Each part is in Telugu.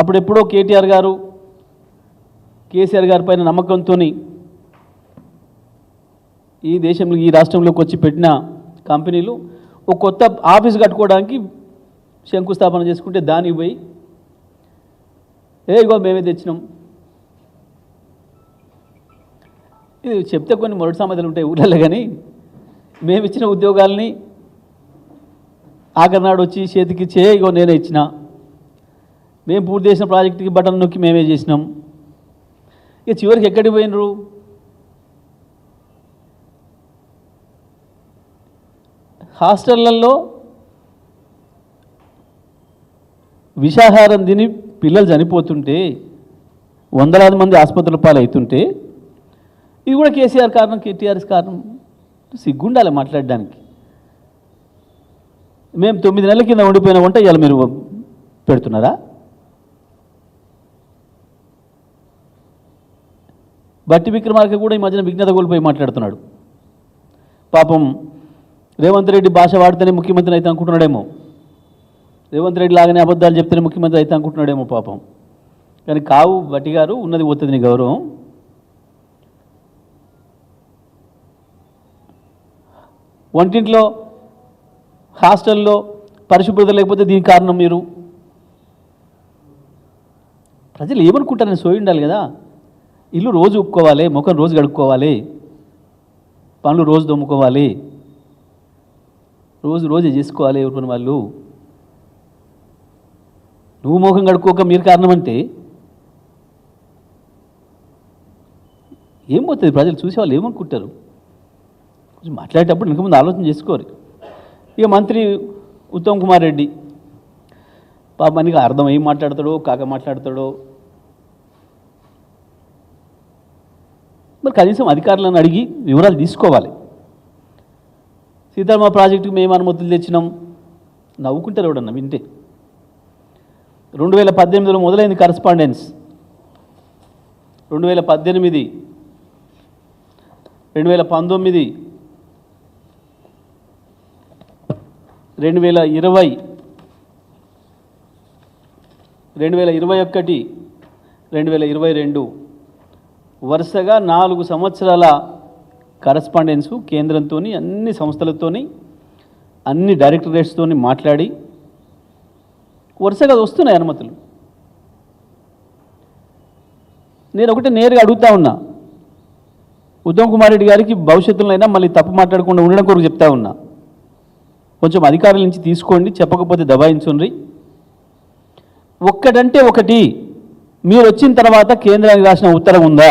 అప్పుడెప్పుడో కేటీఆర్ గారు కేసీఆర్ గారి పైన నమ్మకంతో ఈ దేశంలో ఈ రాష్ట్రంలోకి వచ్చి పెట్టిన కంపెనీలు ఒక కొత్త ఆఫీస్ కట్టుకోవడానికి శంకుస్థాపన చేసుకుంటే దానికి పోయి ఏ ఇగో మేమే తెచ్చినాం. ఇది చెప్తే కొన్ని మొదటి సమాధాలు ఉంటాయి ఊళ్ళలో కానీ మేము ఇచ్చిన ఉద్యోగాల్ని ఆఖరినాడు వచ్చి చేతికి చే ఇగో నేనే ఇచ్చిన మేము పూర్తి చేసిన ప్రాజెక్టుకి బటన్ నొక్కి మేమే చేసినాం. ఇక చివరికి ఎక్కడికి పోయినరు? హాస్టళ్ళలో విషాహారం తిని పిల్లలు చనిపోతుంటే వందలాది మంది ఆసుపత్రుల పాలవుతుంటే ఇది కూడా కేసీఆర్ కారణం కేటీఆర్ఎస్ కారణం సిగ్గుండాలి మాట్లాడడానికి. మేము తొమ్మిది నెలల కింద ఉండిపోయిన వంట ఇవాళ మీరు పెడుతున్నారా? బట్టి విక్రమార్క కూడా ఈ మధ్యన విఘ్నత కోల్పోయి మాట్లాడుతున్నాడు. పాపం రేవంత్ రెడ్డి భాష వాడితేనే ముఖ్యమంత్రి అయితే అనుకుంటున్నాడేమో. రేవంత్ రెడ్డి లాగానే అబద్ధాలు చెప్తేనే ముఖ్యమంత్రి అయితే అనుకుంటున్నాడేమో పాపం. కానీ కావు బట్టి గారు ఉన్నది పోతుంది నీ గౌరవం. వంటింట్లో హాస్టల్లో పరిశుభ్రత లేకపోతే దీనికి కారణం మీరు? ప్రజలు ఏమనుకుంటారని సోయి ఉండాలి కదా. ఇల్లు రోజు ఉక్కోవాలి ముఖం రోజు కడుక్కోవాలి పనులు రోజు దొమ్ముకోవాలి రోజు రోజు చేసుకోవాలి ఎవరి వాళ్ళు? నువ్వు ముఖం కడుక్కోక మీరు కారణం అంటే ఏం పోతుంది? ప్రజలు చూసేవాళ్ళు ఏమనుకుంటారు? కొంచెం మాట్లాడేటప్పుడు ఇంకా ముందు ఆలోచన చేసుకోరు. ఇక మంత్రి ఉత్తమ్ కుమార్ రెడ్డి పాప మనకి అర్థం ఏం మాట్లాడతాడో కాక మాట్లాడతాడో మరి కనీసం అధికారులను అడిగి వివరాలు తీసుకోవాలి. సీతారామ ప్రాజెక్టుకు మేము అనుమతులు తెచ్చినాం. నవ్వుకుంటారు ఎవడన్నా వింటే. రెండు వేల పద్దెనిమిదిలో మొదలైంది కరస్పాండెన్స్. రెండు వేల పద్దెనిమిది రెండు వేల పంతొమ్మిది రెండు వేల ఇరవై రెండు వేల ఇరవై ఒకటి రెండు వేల ఇరవై రెండు. వరుసగా నాలుగు సంవత్సరాల కరస్పాండెన్సు కేంద్రంతో అన్ని సంస్థలతోని అన్ని డైరెక్టరేట్స్తో మాట్లాడి వరుసగా వస్తున్నాయి అనుమతులు. నేను ఒకటి నేరుగా అడుగుతా ఉన్నా. ఉత్తమ్ కుమార్ రెడ్డి గారికి భవిష్యత్తులో అయినా మళ్ళీ తప్పు మాట్లాడకుండా ఉండడం కొరకు చెప్తా ఉన్నా. కొంచెం అధికారుల నుంచి తీసుకోండి చెప్పకపోతే దబాయించుండ్రి. ఒక్కటంటే ఒకటి మీరు వచ్చిన తర్వాత కేంద్రానికి రాసిన ఉత్తరం ఉందా?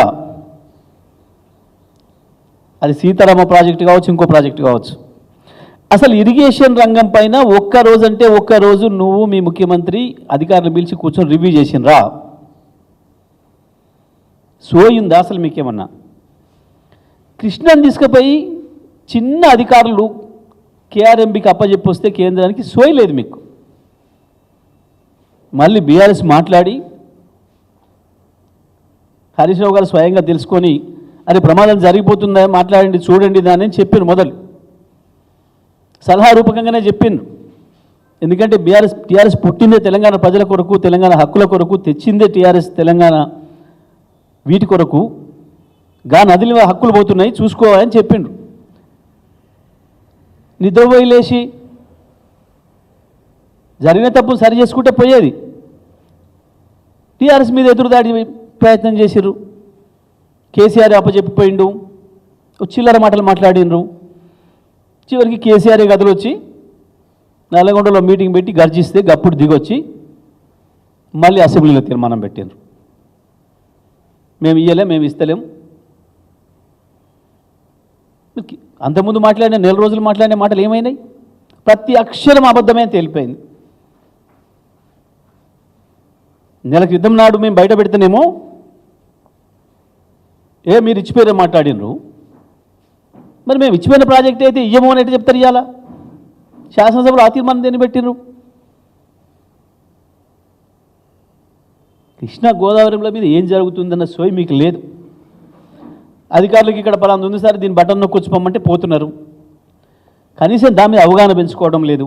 అది సీతారామ ప్రాజెక్టు కావచ్చు ఇంకో ప్రాజెక్టు కావచ్చు. అసలు ఇరిగేషన్ రంగం పైన ఒక్క రోజు అంటే ఒక్క రోజు నువ్వు మీ ముఖ్యమంత్రి అధికారులు పిలిచి కూర్చొని రివ్యూ చేసినరా సోయిందా అసలు మీకేమన్నా? కృష్ణని తీసుకుపోయి చిన్న అధికారులు కేఆర్ఎంబికి అప్పచెప్పొస్తే కేంద్రానికి సోయలేదు మీకు. మళ్ళీ బీఆర్ఎస్ మాట్లాడి హరీష్ రావు గారు స్వయంగా తెలుసుకొని అరే ప్రమాదం జరిగిపోతుందా? మాట్లాడండి చూడండి దాని అని చెప్పాను మొదలు. సలహా రూపకంగానే చెప్పాను ఎందుకంటే బీఆర్ఎస్ టీఆర్ఎస్ పుట్టిందే తెలంగాణ ప్రజల కొరకు తెలంగాణ హక్కుల కొరకు తెచ్చిందే టీఆర్ఎస్ తెలంగాణ వీటి కొరకు. గా నదిలో హక్కులు పోతున్నాయి చూసుకోవాలని చెప్పిండు నిద్రపోయి లేచి జరిగిన తప్పు సరి చేసుకుంటే పోయేది. టీఆర్ఎస్ మీద ఎదురుదాడి ప్రయత్నం చేసిర్రు. కేసీఆర్ అప్పచెప్పిపోయిండు. చిల్లర మాటలు మాట్లాడినరు చివరికి కేసీఆర్ గదిలో వచ్చి నల్లగొండలో మీటింగ్ పెట్టి గర్జిస్తే గప్పుడు దిగొచ్చి మళ్ళీ అసెంబ్లీలో తీర్మానం పెట్టిండ్రు. మేము ఇయ్యలేం మేము ఇస్తలేం. అంతకుముందు మాట్లాడిన నెల రోజులు మాట్లాడిన మాటలు ఏమైనాయి? ప్రతి అక్షరం అబద్ధమే తేలిపోయింది. నెల క్రితం నాడు మేము బయట పెడితేనేమో ఏ మీరు ఇచ్చిపోయారే మాట్లాడినరు? మరి మేము ఇచ్చిపోయిన ప్రాజెక్ట్ అయితే ఇయ్యము అని చెప్తారు ఇవాళ శాసనసభలో ఆ తీర్మానం దేన్ని పెట్టినరు కృష్ణా గోదావరిలో మీద ఏం జరుగుతుందన్న సోయి మీకు లేదు. అధికారులకు ఇక్కడ పలాంది ఉంది సార్ దీని బటన్ నొక్కొచ్చి పొమ్మంటే పోతున్నారు. కనీసం దాని మీద అవగాహన పెంచుకోవడం లేదు.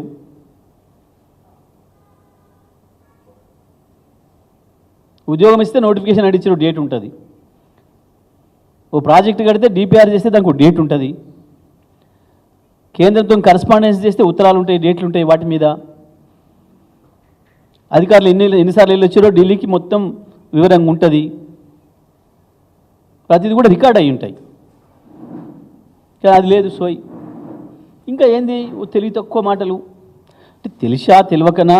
ఉద్యోగం ఇస్తే నోటిఫికేషన్ అడిచిన డేట్ ఉంటుంది. ఓ ప్రాజెక్ట్ కడితే డిపిఆర్ చేస్తే దానికి ఒక డేట్ ఉంటుంది. కేంద్రంతో కరస్పాండెన్స్ చేస్తే ఉత్తరాలు ఉంటాయి డేట్లు ఉంటాయి వాటి మీద. అధికారులు ఎన్ని ఎన్నిసార్లు వెళ్ళి వచ్చారో ఢిల్లీకి మొత్తం వివరంగా ఉంటుంది. ప్రతిది కూడా రికార్డ్ అయి ఉంటాయి. కానీ అది లేదు సోయ్. ఇంకా ఏంది? ఓ తెలివి తక్కువ మాటలు. అంటే తెలిసా తెలియకనా?